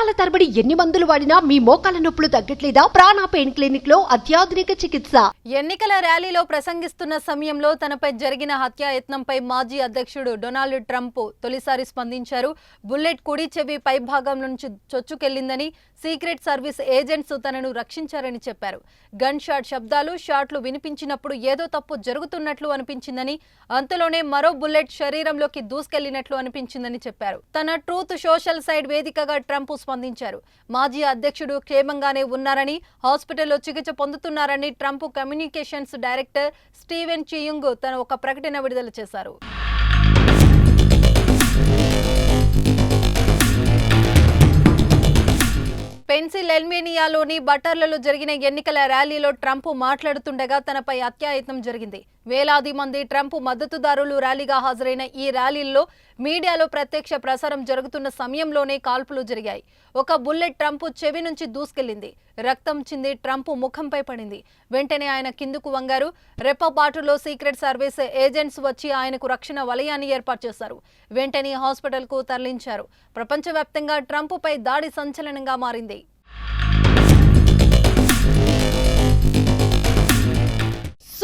సంవత్సరాల తరబడి ఎన్ని మందులు వాడినా మీ మోకాల నొప్పులు తగ్గట్లేదా? ప్రాణ పెయిన్ క్లినిక్లో అత్యాధునిక చికిత్స. ఎన్నికల ర్యాలీలో ప్రసంగిస్తున్న సమయంలో తనపై జరిగిన హత్యాయత్నంపై మాజీ అధ్యక్షుడు డొనాల్డ్ ట్రంప్ తొలిసారి స్పందించారు. బుల్లెట్ కుడి చెవి పైభాగం నుంచి చొచ్చుకెళ్ళిందని సీక్రెట్ సర్వీస్ ఏజెంట్స్ తనను రక్షించారని చెప్పారు. గన్ షాట్ శబ్దాలు షాట్లు వినిపించినప్పుడు ఏదో తప్పు జరుగుతున్నట్లు అనిపించిందని అంతలోనే మరో బుల్లెట్ శరీరంలోకి దూసుకెళ్ళినట్లు అనిపించిందని చెప్పారు. తన ట్రూత్ సోషల్ సైడ్ వేదికగా ట్రంప్ స్పందించారు. మాజీ అధ్యక్షుడు క్షేమంగానే ఉన్నారని హాస్పిటల్లో చికిత్స పొందుతున్నారని Trump communications director Steven Cheung తన ఒక ప్రకటన విడుదల చేశారు. పెన్సిల్వేనియాలోని బటర్లలో జరిగిన ఎన్నికల ర్యాలీలో ట్రంప్ మాట్లాడుతుండగా తనపై అత్యాయత్నం జరిగింది. వేలాది మంది ట్రంప్ మద్దతుదారులు ర్యాలీగా హాజరైన ఈ ర్యాలీల్లో మీడియాలో ప్రత్యక్ష ప్రసారం జరుగుతున్న సమయంలోనే కాల్పులు జరిగాయి. ఒక బుల్లెట్ ట్రంప్ చెవి నుంచి దూసుకెళ్ళింది రక్తం చింది ట్రంప్ ముఖంపై పడింది. వెంటనే ఆయన కిందుకు వంగారు. రెప్పపాటులో సీక్రెట్ సర్వీస్ ఏజెంట్స్ వచ్చి ఆయనకు రక్షణ వలయాన్ని ఏర్పాటు చేశారు. వెంటనే హాస్పిటల్కు తరలించారు. ప్రపంచవ్యాప్తంగా ట్రంప్పై దాడి సంచలనంగా మారింది.